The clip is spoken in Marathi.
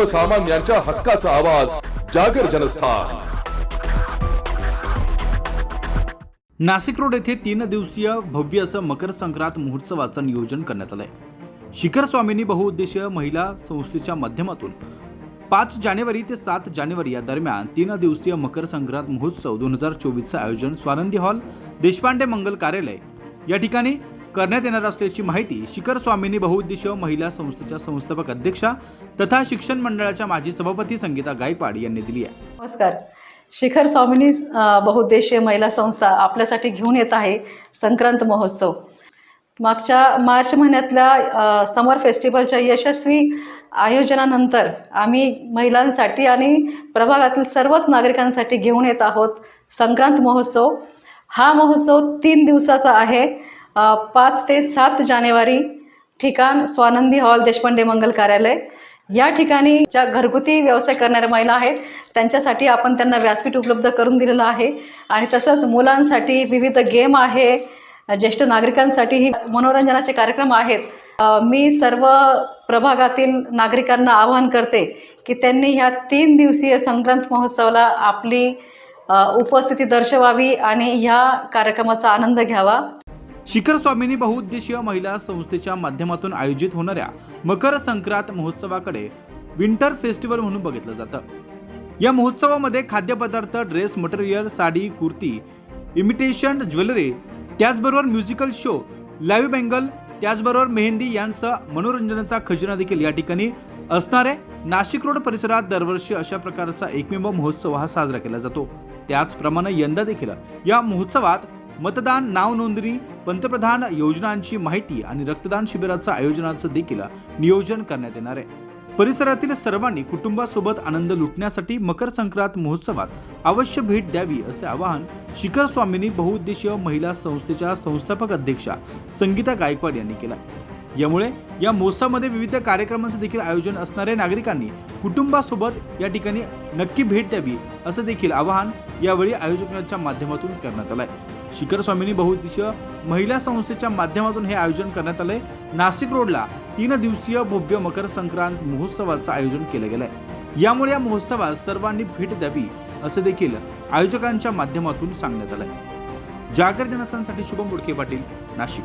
सर्वसामान्यांच्या हक्काचा आवाज जागर जनस्थान. नाशिक रोड येथे तीन दिवसीय भव्य असं मकर संक्रांत महोत्सवाचं नियोजन करण्यात आलंय. शिखर स्वामींनी बहुउद्देशीय महिला संस्थेच्या माध्यमातून पाच जानेवारी ते सात जानेवारी या दरम्यान तीन दिवसीय मकर संक्रांत महोत्सव दोन हजार चोवीसचं आयोजन स्वानंदी हॉल देशपांडे मंगल कार्यालय या ठिकाणी करण्यात येणार असल्याची माहिती शिखर स्वामिनी बहुउद्देशीय महिला संस्थेच्या संस्थापक अध्यक्षा तथा शिक्षण मंडळाच्या माजी सभापती संगीता गायपाड यांनी दिली आहे. नमस्कार. शिखर स्वामिनी बहुउद्देशीय महिला संस्था आपल्यासाठी घेऊन येत आहे संक्रांत महोत्सव. मागच्या मार्च महिन्यातल्या समर फेस्टिवलच्या यशस्वी आयोजनानंतर आम्ही महिलांसाठी आणि प्रभागातील सर्वच नागरिकांसाठी घेऊन येत आहोत संक्रांत महोत्सव. हा महोत्सव तीन दिवसाचा आहे. पाच ते सात जानेवारी ठिकाण स्वानंदी हॉल देशपांडे मंगल कार्यालय. या ठिकाणी ज्या घरगुती व्यवसाय करणाऱ्या महिला आहेत त्यांच्यासाठी आपण त्यांना व्यासपीठ उपलब्ध करून दिलेलं आहे. आणि तसंच मुलांसाठी विविध गेम आहे ज्येष्ठ नागरिकांसाठीही मनोरंजनाचे कार्यक्रम आहेत. मी सर्व प्रभागातील नागरिकांना आवाहन करते की त्यांनी ह्या तीन दिवसीय संक्रांत महोत्सवाला आपली उपस्थिती दर्शवावी आणि ह्या कार्यक्रमाचा आनंद घ्यावा. शिखर स्वामिनी बहुउद्देशीय महिला संस्थेच्या माध्यमातून आयोजित होणाऱ्या मकर संक्रांत महोत्सवाकडे विंटर फेस्टिवल म्हणून बघितलं जातं. या महोत्सवामध्ये खाद्यपदार्थ dress material sari kurti imitation jewellery त्याचबरोबर म्युझिकल शो लाईव्ह बेंगल त्याचबरोबर मेहंदी यांसह मनोरंजनाचा खजिना देखील या ठिकाणी असणारे नाशिक रोड परिसरात दरवर्षी अशा प्रकारचा एकमेव महोत्सव हा साजरा केला जातो. त्याचप्रमाणे यंदा देखील या महोत्सवात मतदान नाव नोंदणी पंतप्रधान योजनांची माहिती आणि रक्तदान शिबिराचं आयोजनाचं देखील नियोजन करण्यात येणार आहे. परिसरातील सर्वांनी कुटुंबासोबत आनंद लुटण्यासाठी मकर संक्रांत महोत्सवात अवश्य भेट द्यावी असे आवाहन शिखर स्वामींनी बहुउद्देशीय महिला संस्थेच्या संस्थापक अध्यक्षा संगीता गायकवाड यांनी केलं यामुळे या महोत्सवामध्ये विविध कार्यक्रमांचं देखील आयोजन असणाऱ्या नागरिकांनी कुटुंबासोबत या ठिकाणी नक्की भेट द्यावी असं देखील आवाहन यावेळी आयोजकांच्या माध्यमातून करण्यात आलं आहे. शिखर स्वामिनी बहुउद्देशीय महिला संस्थेच्या माध्यमातून हे आयोजन करण्यात आले नाशिक रोडला तीन दिवसीय भव्य मकर संक्रांत महोत्सवाचं आयोजन केलं गेलंय. यामुळे या महोत्सवात सर्वांनी भेट द्यावी असं देखील आयोजकांच्या माध्यमातून सांगण्यात आलंय. जागर जनस्थानसाठी शुभम बुडके पाटील नाशिक.